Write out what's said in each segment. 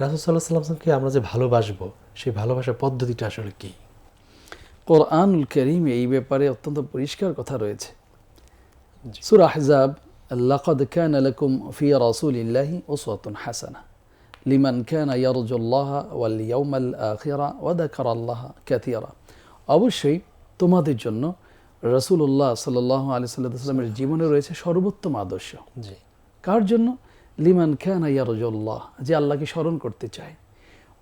রাসুল সাল্লাহ সাল্লামকে আমরা যে ভালোবাসবো সেই ভালোবাসার পদ্ধতিটা আসলে কি? কোরআনুল করিম এই ব্যাপারে অত্যন্ত পরিষ্কার কথা রয়েছে। সুর আহজাব লাকাদ কান লাকুম ফি রাসূলিল্লাহি উসওয়াতুন হাসানাহ লিমান কানা ইয়ারজুল্লাহ ওয়াল ইয়াউমাল আখিরা ওয়া যাকারাল্লাহ কাসীরা অবশ্যই তোমাদের জন্য রাসূলুল্লাহ সাল্লাল্লাহু আলাইহি সাল্লামের জীবনে রয়েছে সর্বোত্তম আদর্শ। জি। কার জন্য? লিমান খানা ইয়ারজুল্লাহ যে আল্লাহকে স্মরণ করতে চায়।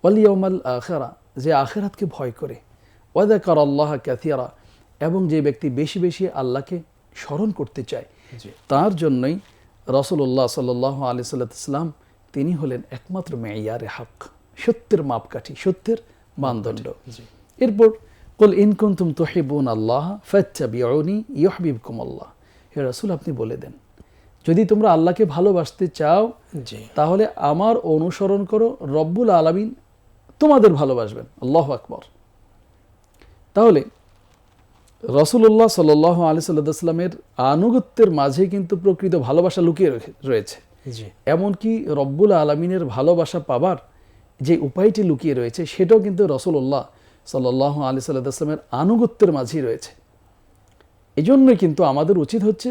ওয়ালিয়মাল আখেরা যে আখেরাতকে ভয় করে। ওয়াদাকার আল্লাহ ক্যাথিয়ারা এবং যে ব্যক্তি বেশি বেশি আল্লাহকে স্মরণ করতে চায় তার জন্যই রসুল্লাহ সাল্লাহ আলি সাল্লাম তিনি হলেন একমাত্র মেয়ারে হক সত্যের মাপকাঠি সত্যের মানদণ্ড। এরপর কল ইনকুন্তুম তোহিবুন আল্লাহ ফাচ্চাবিউনি ইয়হবিবকুম আল্লাহ হে রাসূল আপনি বলে দেন যদি তোমরা আল্লাহকে ভালোবাসতে চাও তাহলে আমার অনুসরণ করো রব্বুল আলামিন তোমাদের ভালোবাসবেন। আল্লাহ আকবর। তাহলে রসুল্লাহ সাল আলি সাল্লামের আনুগত্যের মাঝে কিন্তু প্রকৃত ভালোবাসা লুকিয়ে রয়েছে। এমনকি রব্বুল আলমিনের ভালোবাসা পাবার যে উপায়টি লুকিয়ে রয়েছে সেটাও কিন্তু রসুল্লাহ সাল্লাহ আলি সাল্লামের আনুগত্যের মাঝেই রয়েছে। এই কিন্তু আমাদের উচিত হচ্ছে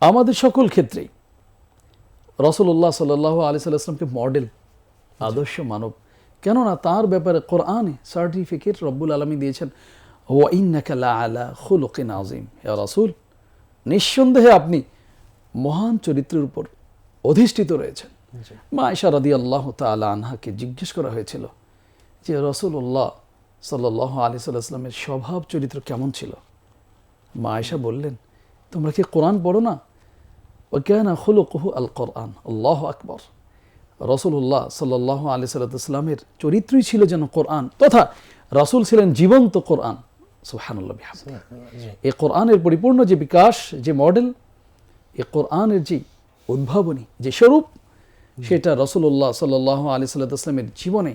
আমাদের সকল ক্ষেত্রেই রসুল্লাহ সাল্লাহ আলি সাল্লামকে মডেল আদর্শ মানব। কেননা তার ব্যাপারে কোরআনে সার্টিফিকেট রব্বুল আলমী দিয়েছেন ওয়াইনাকা লা আলা খুলুকিন আজিম হে রাসূল নিঃসন্দেহে আপনি মহান চরিত্রের উপর অধিষ্ঠিত রয়েছেন। মা আয়সা রাদি আল্লাহ তালা আনহাকে জিজ্ঞেস করা হয়েছিল যে রসুল্লাহ সাল্লাহ আলি সাল্লামের স্বভাব চরিত্র কেমন ছিল? মা আয়সা বললেন তোমরা কি কোরআন পড়ো না? ও কেন হলো কহু আল চরিত্রই ছিল যেন কোরআন, তথা রাসূল ছিলেন জীবন্ত কোরআন। এই কোরআনের পরিপূর্ণ যে বিকাশ, যে মডেল, এই কোরআনের যে উদ্ভাবনী, যে স্বরূপ, সেটা রসুল্লাহ সাল্লাহ আলি সাল্লামের জীবনে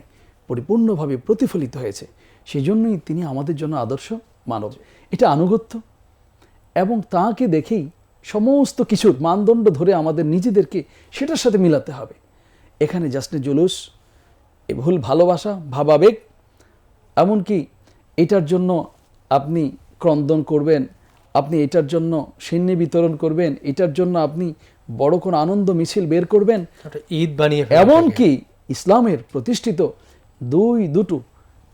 পরিপূর্ণভাবে প্রতিফলিত হয়েছে। সেই জন্যই তিনি আমাদের জন্য আদর্শ মানব। এটা আনুগত্য, এবং তাকে দেখেই সমস্ত কিছুর মানদণ্ড ধরে আমাদের নিজেদেরকে সেটার সাথে মিলাতে হবে। এখানে জাসনে জুলুস এ ভুল ভালোবাসা ভাবাবেগ এমনকি এটার জন্য আপনি ক্রন্দন করবেন আপনি এটার জন্য সিন্নি বিতরণ করবেন এটার জন্য আপনি বড় কোনো আনন্দ মিছিল বের করবেন। ঈদ বানিয়ে এমনকি ইসলামের প্রতিষ্ঠিত দুই দুটো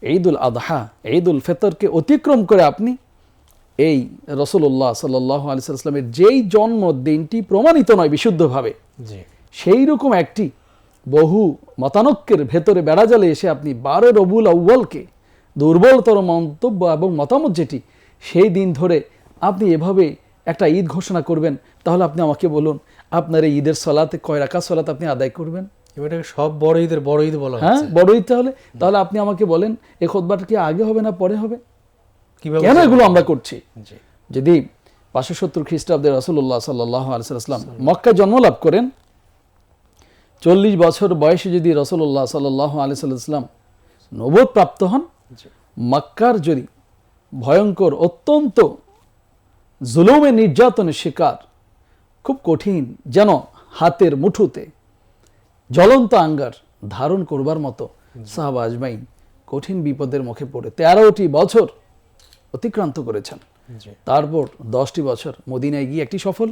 ঈদুল আদহা ঈদুল ফেতরকে অতিক্রম করে আপনি এই রসুল্লাহ সাল্লাহ আলি সাল্লামের যেই জন্মদিনটি প্রমাণিত নয় বিশুদ্ধভাবে সেই রকম একটি বহু মতানক্যের ভেতরে বেড়াজালে এসে আপনি বারো রবুল আউ্বালকে দুর্বলতর মন্তব্য এবং মতামত যেটি সেই দিন ধরে আপনি এভাবে একটা ঈদ ঘোষণা করবেন তাহলে আপনি আমাকে বলুন আপনার এই ঈদের সলাতে কয় রাখা সলাত আপনি আদায় করবেন? এবার সব বড় ঈদের বড় ঈদ বলা হ্যাঁ বড় ঈদ তাহলে? তাহলে আপনি আমাকে বলেন এই খোদবাটা কি আগে হবে না পরে হবে? কেন এগুলো আমরা করছি? যদি পাঁচশো সত্তর খ্রিস্টাব্দে রসুল্লাহ সাল্লাহ আলিয়াল্লাম মক্কায় জন্মলাভ করেন চল্লিশ বছর বয়সে যদি রসুল্লাহ সাল্লাহ আলি সাল্লাম নবোধ প্রাপ্ত হন মক্কার যদি ভয়ঙ্কর অত্যন্ত জুলুমে নির্যাতনের শিকার খুব কঠিন যেন হাতের মুঠুতে জ্বলন্ত আঙ্গার ধারণ করবার মতো সাহাবা আজমাইন কঠিন বিপদের মুখে পড়ে। তেরোটি বছর অতিক্রান্ত করেছেন। তারপর দশটি বছর মদিনায় গিয়ে একটি সফল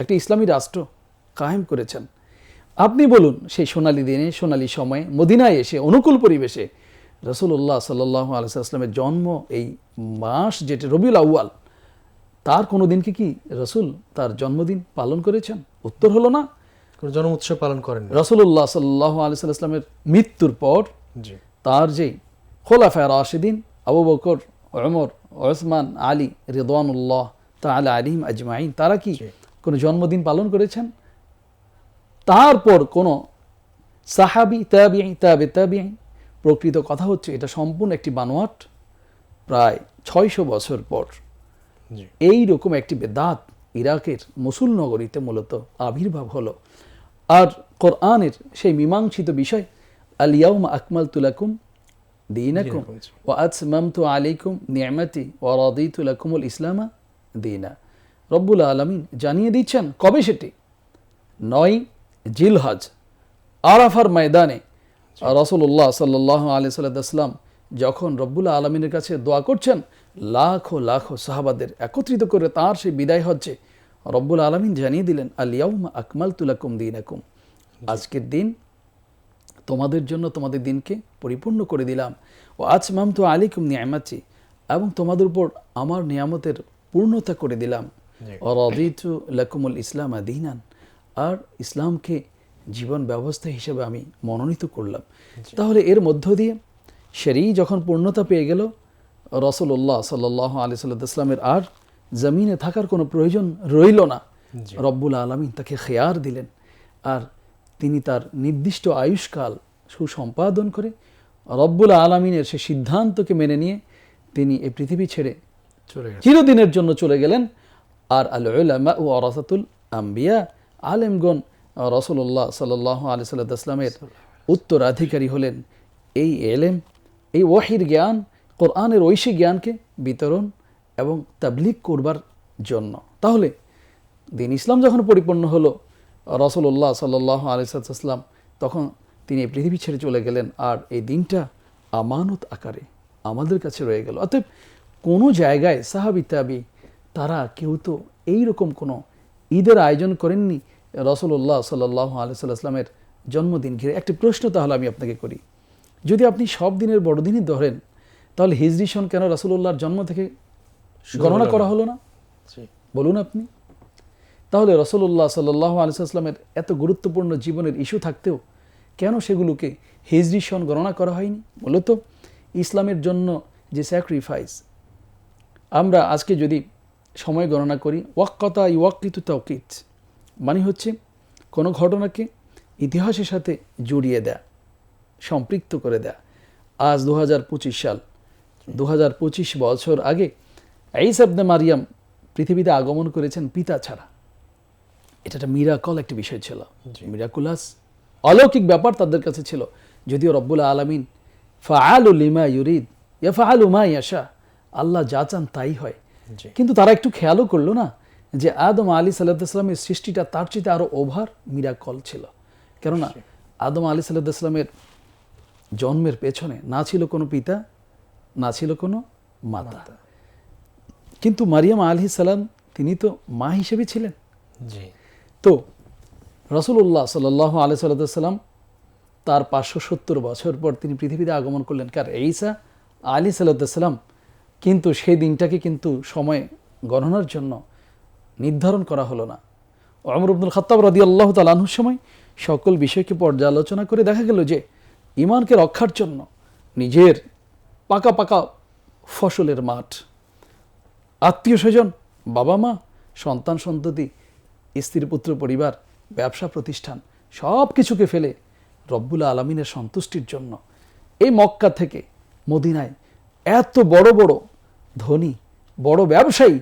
একটি ইসলামী রাষ্ট্র কায়েম করেছেন। আপনি বলুন সেই সোনালী দিনে সোনালী সময়ে মদিনায় এসে অনুকূল পরিবেশে রসুল্লাহ সাল্লাহ আলসালামের জন্ম এই মাস যেটা রবিউল আউয়াল তার কোনো দিনকে কি রসুল তার জন্মদিন পালন করেছেন? উত্তর হলো না। কোনো জন্ম উৎসব পালন করেন। রসুল্লাহ সাল্লাহ আলিয়াল্লামের মৃত্যুর পর তার যে খোলাফা রাশিদিন আবু বকর ওমর ওসমান আলী রিদওয়ানুল্লাহ তাআলা আলিম আজমাইন তারা কি কোনো জন্মদিন পালন করেছেন? তারপর কোনো সাহাবি তাবি তাবে তাবি প্রকৃত কথা হচ্ছে এটা সম্পূর্ণ একটি বানোয়াট প্রায় ছয়শো বছর পর। এই রকম একটি বেদাত ইরাকের মুসুল নগরীতে মূলত আবির্ভাব হলো। আর কোরআনের সেই মীমাংসিত বিষয় আলিয়াউম আকমাল তুলাকুম দিনাকুম। ও আলাইকুম নিয়ামতি ও রাদিতু লাকুমুল ইসলামা দিনা রব্বুল আলমিন জানিয়ে দিচ্ছেন কবে সেটি? নয় জিলহজ আরাফার ময়দানে। রসুল্লাহ সাল্লাহ আলি সাল্লাম যখন রব্বুল আলমিনের কাছে দোয়া করছেন লাখো লাখো সাহাবাদের একত্রিত করে তার সেই বিদায় হচ্ছে রব্বুল আলমিন জানিয়ে দিলেন আলিয়াউমা আকমাল তুলাকুম দিন আজকের দিন তোমাদের জন্য তোমাদের দিনকে পরিপূর্ণ করে দিলাম। ও আজ মাম তো আলিকুম নিয়ামাচি এবং তোমাদের উপর আমার নিয়ামতের পূর্ণতা করে দিলাম। জি। অরদিতু লাকুমুল ইসলাম আদিনান আর ইসলামকে জীবন ব্যবস্থা হিসেবে আমি মনোনীত করলাম। তাহলে এর মধ্য দিয়ে সেরি যখন পূর্ণতা পেয়ে গেল রসুল্লাহ সাল্লাহ আলি সাল্লামের আর জমিনে থাকার কোনো প্রয়োজন রইল না। রব্বুল আলমিন তাকে খেয়ার দিলেন। আর তিনি তার নির্দিষ্ট আয়ুষ্কাল সুসম্পাদন করে রব্বুল আলমিনের সে সিদ্ধান্তকে মেনে নিয়ে তিনি এই পৃথিবী ছেড়ে চলে চিরদিনের জন্য চলে গেলেন। আর আল উলামা ও অরাসাতুল আম্বিয়া আলেমগণ রসুল্লাহ সাল্লাহ আলি সাল্লামের উত্তরাধিকারী হলেন। এই এলেম এই ওয়াহির জ্ঞান কোরআনের ঐশী জ্ঞানকে বিতরণ এবং তাবলিগ করবার জন্য। তাহলে দিন ইসলাম যখন পরিপূর্ণ হলো রসুল্লাহ সাল্লাহ আলিসাল্লাম তখন তিনি এই পৃথিবী ছেড়ে চলে গেলেন আর এই দিনটা আমানত আকারে আমাদের কাছে রয়ে গেল। অতএব কোনো জায়গায় সাহাবি তাবি তারা কেউ তো এই রকম কোনো ঈদের আয়োজন করেননি রসুল্লাহ সাল্লাহ আলিয়াল্লামের জন্মদিন ঘিরে। একটি প্রশ্ন তাহলে আমি আপনাকে করি। যদি আপনি সব দিনের বড়দিনই ধরেন তাহলে হিজরি সন কেন রসুল্লাহর জন্ম থেকে গণনা করা হলো না? বলুন আপনি। তাহলে রসল্লাহ সাল্লাহ আলিয়াস্লামের এত গুরুত্বপূর্ণ জীবনের ইস্যু থাকতেও কেন সেগুলোকে হিজরি সন গণনা করা হয়নি? মূলত ইসলামের জন্য যে স্যাক্রিফাইস আমরা আজকে যদি সময় গণনা করি, ওয়াক্কতা ইওয়াক্কিত তাওকিত মানে হচ্ছে কোনো ঘটনাকে ইতিহাসের সাথে জড়িয়ে দেয়া, সম্পৃক্ত করে দেয়া। আজ দু হাজার পঁচিশ সাল দু হাজার পঁচিশ বছর আগে ঈসাবনে মারিয়াম পৃথিবীতে আগমন করেছেন পিতা ছাড়া। এটা একটা মিরাকল একটা বিষয় ছিল। মিরাকুলাস অলৌকিক ব্যাপার তাদের কাছে ছিল। যদিও রব্বুল আলমিন ফাআলু লিমা ইউরিদ ইয়া ফাআলু মা ইয়াশা আল্লাহ যা চান তাই হয়। কিন্তু তারা একটু খেয়ালও করল না যে আদম আলী সাল্লাহামের সৃষ্টিটা তার চেয়ে আরও ওভার মিরাকল ছিল। কেননা আদম আলী সাল্লাহামের জন্মের পেছনে না ছিল কোনো পিতা না ছিল কোনো মাতা। কিন্তু মারিয়াম আলহি সালাম তিনি তো মা হিসেবে ছিলেন। জি। তো রসুল্লাহ সাল্লাহ আলি সাল্লাম তার পাঁচশো সত্তর বছর পর তিনি পৃথিবীতে আগমন করলেন। কার? এইসা আলী সাল্লাম কিন্তু সেই দিনটাকে কিন্তু সময় গণনার জন্য নির্ধারণ করা হলো না। অমর আব্দুল খত্তাব রদি আল্লাহ তালাহুর সময় সকল বিষয়কে পর্যালোচনা করে দেখা গেল যে ইমানকে রক্ষার জন্য নিজের পাকা পাকা ফসলের মাঠ, আত্মীয় স্বজন, বাবা মা, সন্তান সন্ততি স্ত্রী, পুত্র, পরিবার, ব্যবসা প্রতিষ্ঠান সব কিছুকে ফেলে রব্বুল আলমিনের সন্তুষ্টির জন্য। এই মক্কা থেকে মদিনায় এত বড় বড় ধনী, বড় ব্যবসায়ী,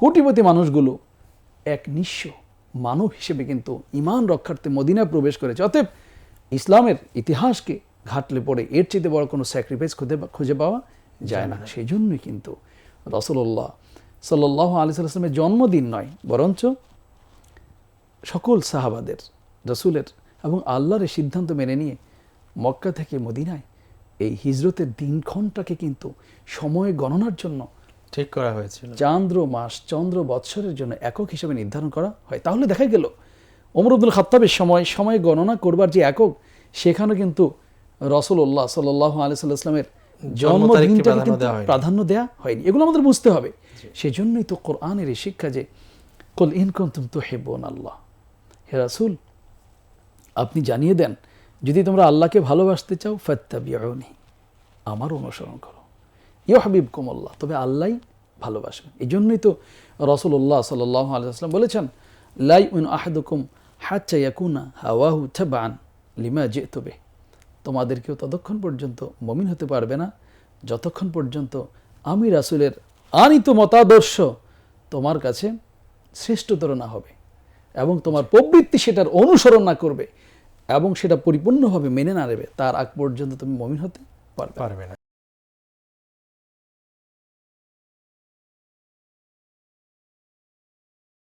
কোটিপতি মানুষগুলো এক নিঃস্ব মানব হিসেবে কিন্তু ইমান রক্ষার্থে মদিনায় প্রবেশ করেছে। অতএব ইসলামের ইতিহাসকে ঘাটলে পড়ে এর চেয়ে বড় কোনো স্যাক্রিফাইস খুঁজে খুঁজে পাওয়া যায় না। সেই জন্যই কিন্তু রসল্লাহ সাল্লাহ আলি সাল্লামের জন্মদিন নয়, বরঞ্চ সকল সাহাবাদের রসুলের এবং আল্লাহর এই সিদ্ধান্ত মেনে নিয়ে মক্কা থেকে মদিনায় এই হিজরতের দিনক্ষণটাকে কিন্তু সময় গণনার জন্য ঠিক করা হয়েছিল। চান্দ্র মাস চন্দ্র বৎসরের জন্য একক হিসেবে নির্ধারণ করা হয়। তাহলে দেখা গেল ওমর আব্দুল খাত্তাবের সময় সময় গণনা করবার যে একক সেখানে কিন্তু রসুল্লাহ সাল্লাহ আলি সাল্লাহামের জন্ম জন্মদিনটাকে প্রাধান্য কিন্তু দেওয়া হয়নি। প্রাধান্য দেওয়া হয়নি। এগুলো আমাদের বুঝতে হবে। সেজন্যই তো কোরআনের এই শিক্ষা যে কল ইন কুনতুম তুহিব্বুন আল্লাহ হে রাসূল, আপনি জানিয়ে দেন, যদি তোমরা আল্লাহকে ভালোবাসতে চাও, ফাত্তাবিউনি, আমার অনুসরণ করো। ইউ হাবিব কুমল্লাহ তবে আল্লাহ ভালোবাসবেন এই জন্যই তো রসুল্লাহ সাল্লাহ আলিয়াল্লাম বলেছেন লাই উন আহাদুকুম হাচ্চা হাওয়াহু থাবান লিমা যে তবে তোমাদেরকেও ততক্ষণ পর্যন্ত মমিন হতে পারবে না। যতক্ষণ পর্যন্ত আমি রাসুলের আনিত মতাদর্শ তোমার কাছে শ্রেষ্ঠতর না হবে। এবং তোমার প্রবৃত্তি সেটার অনুসরণ না করবে এবং সেটা পরিপূর্ণভাবে মেনে না নেবে, তার আগ পর্যন্ত তুমি মমিন হতে পারবে না। পারবে না